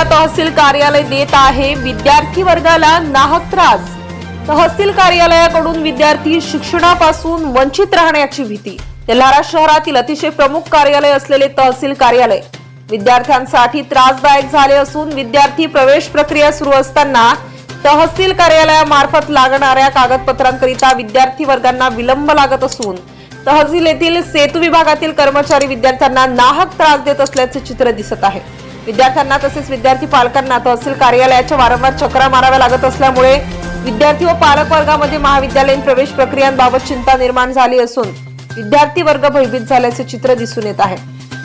जिल्हा तहसील कार्यालय देत आहे. विद्यार्थी वर्गाला नाहक त्रास. तहसील कार्यालयाकडून विद्यार्थी शिक्षणापासून वंचित राहण्याची भीती. तेल्हारा शहरातील अतिशय प्रमुख कार्यालय असलेले तहसील कार्यालय. विद्यार्थ्यांसाठी त्रासदायक झाले असून विद्यार्थी प्रवेश प्रक्रिया सुरू असताना तहसील कार्यालयामार्फत लागणाऱ्या कागदपत्रांकरिता विद्यार्थी वर्गांना विलंब लागत असून तहसील येथील सेतू विभागातील कर्मचारी विद्यार्थ्यांना नाहक त्रास देत असल्याचे चित्र दिसत आहे. विद्यार्थ्यांना तसेच विद्यार्थी पालकांना तहसील कार्यालयाच्या वारंवार चक्रा माराव्या लागत असल्यामुळे विद्यार्थी व पालक वर्गामध्ये महाविद्यालयीन प्रवेश प्रक्रियांबाबत चिंता निर्माण झाली असून विद्यार्थी वर्ग भयभीत झाल्याचे चित्र दिसून येत आहे.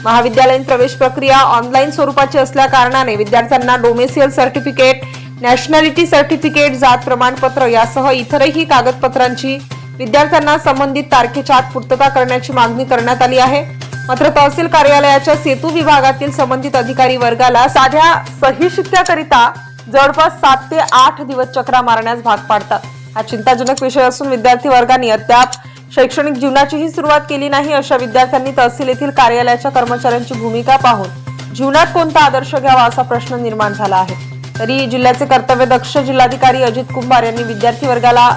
महाविद्यालयीन प्रवेश प्रक्रिया ऑनलाईन स्वरूपाची असल्या कारणाने विद्यार्थ्यांना डोमेसियल सर्टिफिकेट नॅशनॅलिटी सर्टिफिकेट जात प्रमाणपत्र यासह इतरही कागदपत्रांची विद्यार्थ्यांना संबंधित तारखेच्या आत पूर्तता करण्याची मागणी करण्यात आली आहे. मात्र तहसील कार्यालयाच्या सेतू विभागातील संबंधित अधिकारी वर्गाला साध्या सही शिक्क्याकरिता जवळपास सात ते आठ दिवस चक्रा मारण्यास भाग पाडतात. हा चिंताजनक विषय असून विद्यार्थी वर्गांनी अद्याप शैक्षणिक जीवनाचीही सुरुवात केली नाही अशा विद्यार्थ्यांनी तहसील येथील कार्यालयाच्या कर्मचाऱ्यांची भूमिका पाहून जीवनात कोणता आदर्श घ्यावा असा प्रश्न निर्माण झाला आहे. तरी जिल्ह्याचे कर्तव्यदक्ष जिल्हाधिकारी अजित कुंभार यांनी विद्यार्थी वर्गाला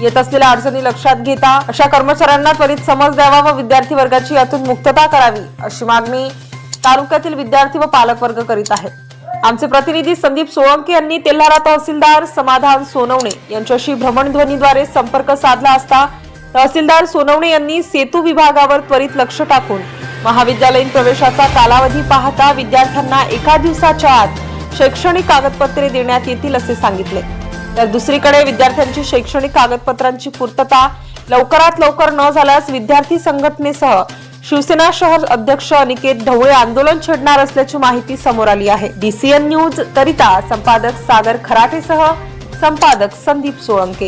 येत असलेल्या अडचणी लक्षात घेता अशा कर्मचाऱ्यांना त्वरित समज द्यावा व विद्यार्थी वर्गाची यातून मुक्तता करावी अशी मागणी तालुक्यातील विद्यार्थी व पालक वर्ग करीत आहेत. आमचे प्रतिनिधी संदीप सोळंके यांनी तेल्हारा तहसीलदार समाधान सोनवणे यांच्याशी भ्रमणध्वनीद्वारे संपर्क साधला असता तहसीलदार सोनवणे यांनी सेतू विभागावर त्वरित लक्ष टाकून महाविद्यालयीन प्रवेशाचा कालावधी पाहता विद्यार्थ्यांना एका दिवसाच्या आत शैक्षणिक कागदपत्रे देण्यात येतील असे सांगितले. तर दुसरीकडे विद्यार्थ्यांची शैक्षणिक कागदपत्रांची पूर्तता लवकरात लवकर न झाल्यास विद्यार्थी संघटनेसह शिवसेना शहर अध्यक्ष अनिकेत ढवळे आंदोलन छेडणार असल्याची माहिती समोर आली आहे. डीसीएन न्यूज करिता संपादक सागर खराटेसह संपादक संदीप सोळंके.